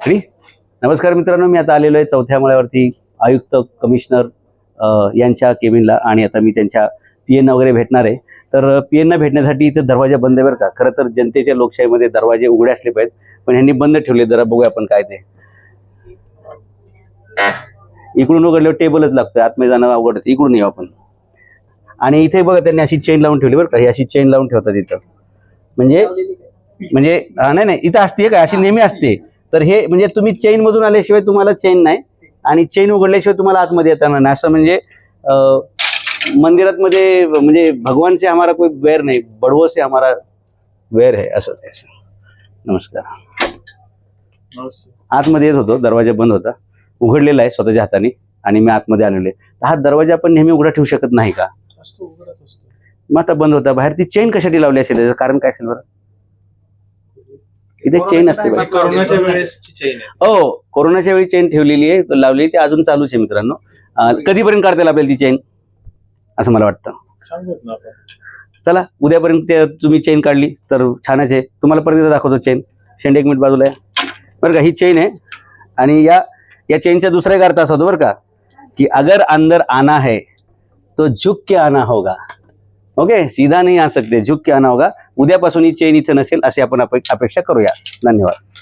आणि नमस्कार मित्रांनो मी आता आलेलो आहे चौथ्या मळ्यावरती आयुक्त कमिशनर यांच्या केबिनला आणि आता मी त्यांच्या पी एन वगैरे भेटणार आहे. तर पी एनना भेटण्यासाठी इथे दरवाजा बंद आहे बरं का? खरं तर जनतेच्या लोकशाहीमध्ये दरवाजे उघडे असले पाहिजेत पण ह्यांनी बंद ठेवले. जरा बघूया आपण काय ते. इकडून उघडल्यावर टेबलच लागतोय. आतमध्ये जाणं अवघडच इकडून येऊ आपण. आणि इथे बघा त्यांनी अशी चेन लावून ठेवली बरं का? ही अशी चेन लावून ठेवतात इथं. म्हणजे म्हणजे हा, नाही नाही. इथं असते काय? अशी नेहमी असते. तर हे म्हणजे तुम्ही चेन मधून आल्याशिवाय तुम्हाला चेन नाही. आणि चेन उघडल्याशिवाय तुम्हाला आतमध्ये येताना नाही. असं म्हणजे मंदिरात मध्ये म्हणजे भगवान से हमारा कोई वैर नाही. बडवो से हमारा वैर है असं ते. नमस्कार. आतमध्ये येत होतो. दरवाजा बंद होता. उघडलेला आहे स्वतःच्या हाताने. आणि मी आतमध्ये आलेलो आहे. तर हा दरवाजा आपण नेहमी उघडा ठेवू शकत नाही का? मग आता बंद होता. बाहेर ती चेन कशासाठी लावली असेल? कारण काय असेल बरं? इथे चेन असते बघा. कोरोनाच्या वेळेसची चेन आहे. हो कोरोनाच्या वेळी चेन ठेवलेली आहे. लावली ती अजून चालूच आहे मित्रांनो. अं, कधीपर्यंत काढता येईल आपल्याला ती चेन असं मला वाटतं. सांगूत ना आपण. चला उद्यापर्यंत ते तुम्ही चेन काढली तर छानच आहे. तुम्हाला परत एकदा दाखवतो चेन शेंड एक मिनिट बाजूला आहे बरं का ही चेन आहे. आणि या या चेनचा दुसरा एक अर्थ असा होतो बरं का की अगर अंदर आना है तो झुक के आना होगा. ओके सीधा नाही आ सकते. झुक के आना होगा. उद्यापासून ही चेन इथे नसेल असे आपण अपेक्षा करूया. धन्यवाद.